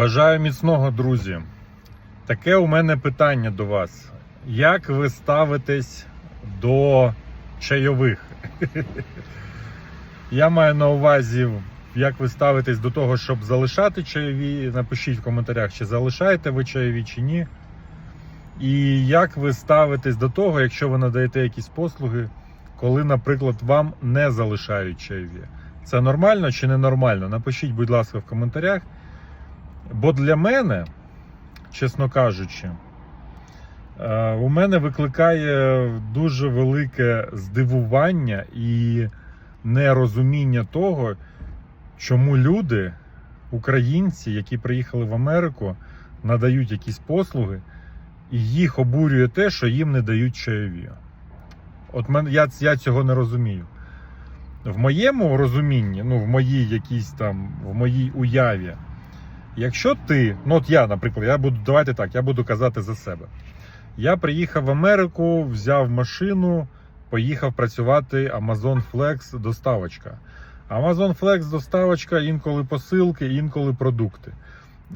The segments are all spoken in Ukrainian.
Бажаю міцного, друзі. Таке у мене питання до вас. Як ви ставитесь до чайових? Я маю на увазі, як ви ставитесь до того, щоб залишати чайові. Напишіть в коментарях, чи залишаєте ви чайові, чи ні. І як ви ставитесь до того, якщо ви надаєте якісь послуги, коли, наприклад, вам не залишають чайові. Це нормально чи ненормально? Напишіть, будь ласка, в коментарях. Бо для мене, чесно кажучи, е, у мене викликає дуже велике здивування і нерозуміння того, чому люди, українці, які приїхали в Америку, надають якісь послуги, і їх обурює те, що їм не дають чайові. От мен, я, я цього не розумію. В моєму розумінні, ну, в моїй якійсь там, в моїй уяві, якщо ти, ну от я, наприклад, я буду, давайте так, я буду казати за себе. Я приїхав в Америку, взяв машину, поїхав працювати Amazon Flex доставочка. Amazon Flex доставочка інколи посилки, інколи продукти.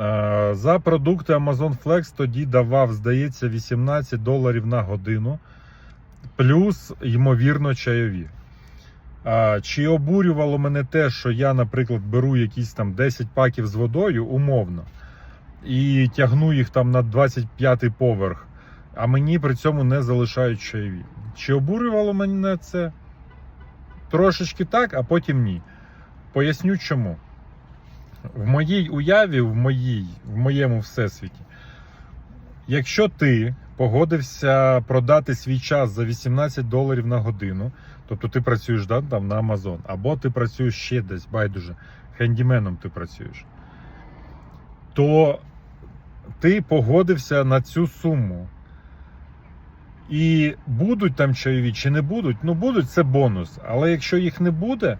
Е, За продукти Amazon Flex тоді давав, здається, 18 доларів на годину, плюс, ймовірно, чайові. Чи обурювало мене те, що я, наприклад, беру якісь там 10 паків з водою умовно і тягну їх там на 25-й поверх, а мені при цьому не залишають чайові. Чи обурювало мене це? Трошечки так, а потім ні. Поясню чому. В моїй уяві, в, моїй, в моєму всесвіті, якщо ти погодився продати свій час за 18 доларів на годину, тобто ти працюєш да, там, на Amazon, або ти працюєш ще десь, байдуже, хендіменом ти працюєш, то ти погодився на цю суму. І будуть там чайові чи не будуть, ну будуть це бонус. Але якщо їх не буде,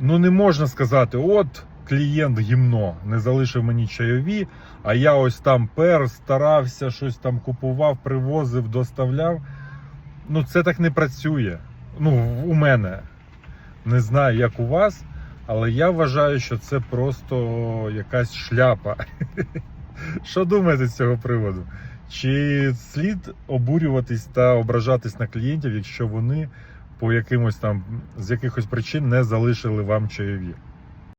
ну не можна сказати, от клієнт гімно не залишив мені чайові, а я ось там пер, старався, щось там купував, привозив, доставляв. Ну це так не працює. Ну, у мене. Не знаю, як у вас, але я вважаю, що це просто якась шляпа. Що думаєте з цього приводу? Чи слід обурюватись та ображатись на клієнтів, якщо вони по якимось там з якихось причин не залишили вам чайові?